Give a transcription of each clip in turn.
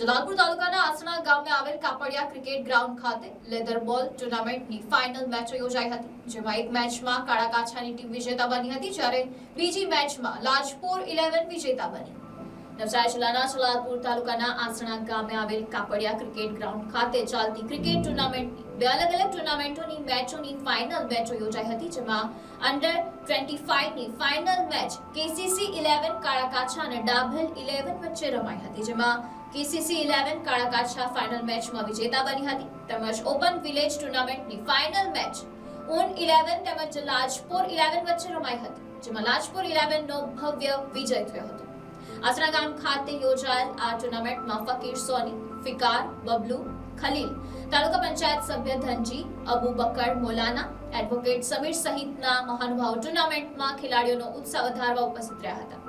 જલાલપુર તાલુકાના આસણા ગામે આવેલ કાપડિયા ક્રિકેટ ગ્રાઉન્ડ ખાતે લેધર બોલ ટુર્નામેન્ટની ફાઇનલ મેચો યોજાઈ હતી, જેમાં એક મેચમાં કાળાકાછાની ટીમ વિજેતા બની હતી, જ્યારે બીજી મેચમાં લાજપોર ઇલેવન વિજેતા બની. નવસારી જિલ્લાના જલાલપુર તાલુકાના આસણા ગામે આવેલ કાપડિયા ક્રિકેટ ગ્રાઉન્ડ ખાતે ચાલતી ક્રિકેટ ટુર્નામેન્ટની બે અલગ અલગ ટુર્નામેન્ટોની મેચોની ફાઇનલ મેચો યોજાઈ હતી, જેમાં અંડર 25 ની ફાઇનલ મેચ કેસીસી 11 કાળાકાછા અને ડાભેલ 11 વચ્ચે રમાઈ હતી, જેમાં કેસીસી 11 કાળાકાછા ફાઇનલ મેચમાં વિજેતા બની હતી. તેમજ ઓપન વિલેજ ટુર્નામેન્ટની ફાઇનલ મેચ ઓન ઇલેવન તેમજ લાજપોર 11 વચ્ચે રમાઈ હતી, જેમાં લાજપોર 11 નો ભવ્ય વિજય થયો હતો. આસરા ગામ ખાતે યોજાયેલ આ ટુર્નામેન્ટમાં ફકીર સોની, ફિકાર, બબલુ, ખલીલ, તાલુકા પંચાયત સભ્ય ધનજી, અબુ બકર, મોલાના એડવોકેટ સમીર સહિતના મહાનુભાવો ટુર્નામેન્ટમાં ખેલાડીઓનો ઉત્સાહ વધારવા ઉપસ્થિત રહ્યા હતા.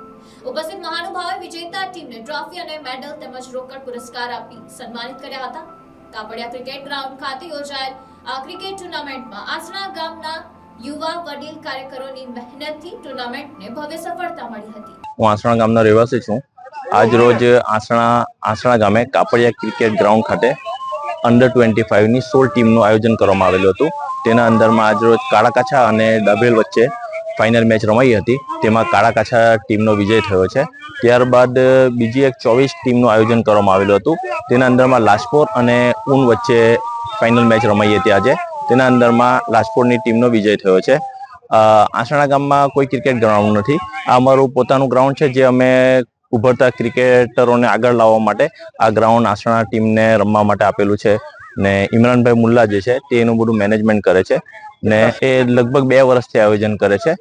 ઉપસ્થિત મહાનુભાવે વિજેતા ટીમને ટ્રોફી અને મેડલ તેમજ રોકડ પુરસ્કાર આપી સન્માનિત કર્યા હતા. કાપડિયા ક્રિકેટ ગ્રાઉન્ડ ખાતે યોજાયેલ આ ક્રિકેટ ટુર્નામેન્ટમાં આસણા ગામના યુવા વડીલ કાર્યકરોની મહેનતથી ટુર્નામેન્ટને ભવ્ય સફળતા મળી હતી. હું આસણા ગામનો રહેવાસી છું. આજ રોજ આસણા આસણા ગામે કાપડિયા ક્રિકેટ ગ્રાઉન્ડ ખાતે અંડર ટ્વેન્ટી ફાઇવની સોળ ટીમનું આયોજન કરવામાં આવેલું હતું. તેના અંદરમાં આજ રોજ કાળાકાછા અને ડભેલ વચ્ચે ફાઇનલ મેચ રમાઈ હતી. તેમાં કાળા કાછા ટીમનો વિજય થયો છે. ત્યારબાદ બીજી એક ચોવીસ ટીમનું આયોજન કરવામાં આવેલું હતું. તેના અંદરમાં લાજપોર અને ઊન વચ્ચે ફાઇનલ મેચ રમાઈ હતી આજે. તેના અંદરમાં લાજપોરની ટીમનો વિજય થયો છે. આસણા ગામમાં કોઈ ક્રિકેટ ગ્રાઉન્ડ નથી. આ અમારું પોતાનું ગ્રાઉન્ડ છે, જે અમે ઉભરતા ક્રિકેટરોને આગળ લાવવા માટે આ ગ્રાઉન્ડ આસણા ટીમને રમવા માટે આપેલું છે. ને ઇમરાનભાઈ મુલ્લા જે છે, તે એનું બધું મેનેજમેન્ટ કરે છે. ને એ લગભગ બે વર્ષથી આયોજન કરે છે.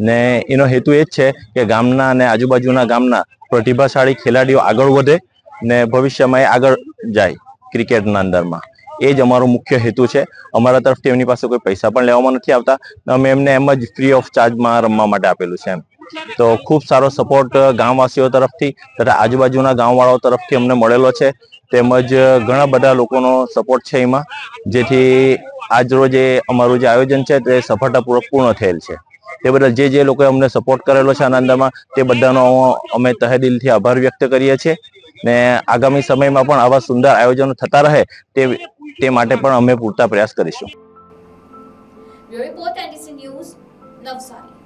ને એનો હેતુ એ જ છે કે ગામના અને આજુબાજુના ગામના પ્રતિભાશાળી ખેલાડીઓ આગળ વધે ને ભવિષ્યમાં એ આગળ જાય ક્રિકેટના અંદરમાં. એ જ અમારો મુખ્ય હેતુ છે. અમારા તરફથી એમની પાસે કોઈ પૈસા પણ લેવામાં નથી આવતા. અમે એમને એમ જ ફ્રી ઓફ ચાર્જમાં રમવા માટે આપેલું છે એમ. તો ખૂબ સારો સપોર્ટ ગામવાસીઓ તરફથી તથા આજુબાજુના ગામવાળાઓ તરફથી અમને મળેલો છે. તેમજ ઘણા બધા લોકોનો સપોર્ટ છે એમાં. જેથી આજ રોજ એ અમારું જે આયોજન છે તે સફળતાપૂર્વક પૂર્ણ થયેલ છે. તે બદલ જે જે લોકોએ અમને સપોર્ટ કરેલો છે આનંદમાં, તે બધાનો અમે તહે દિલથી આભાર વ્યક્ત કરીએ છીએ. ને આગામી સમયમાં પણ આવા સુંદર આયોજનો થતા રહે તે તે માટે પણ અમે પૂરતા પ્રયાસ કરીશું. Report news Navsari.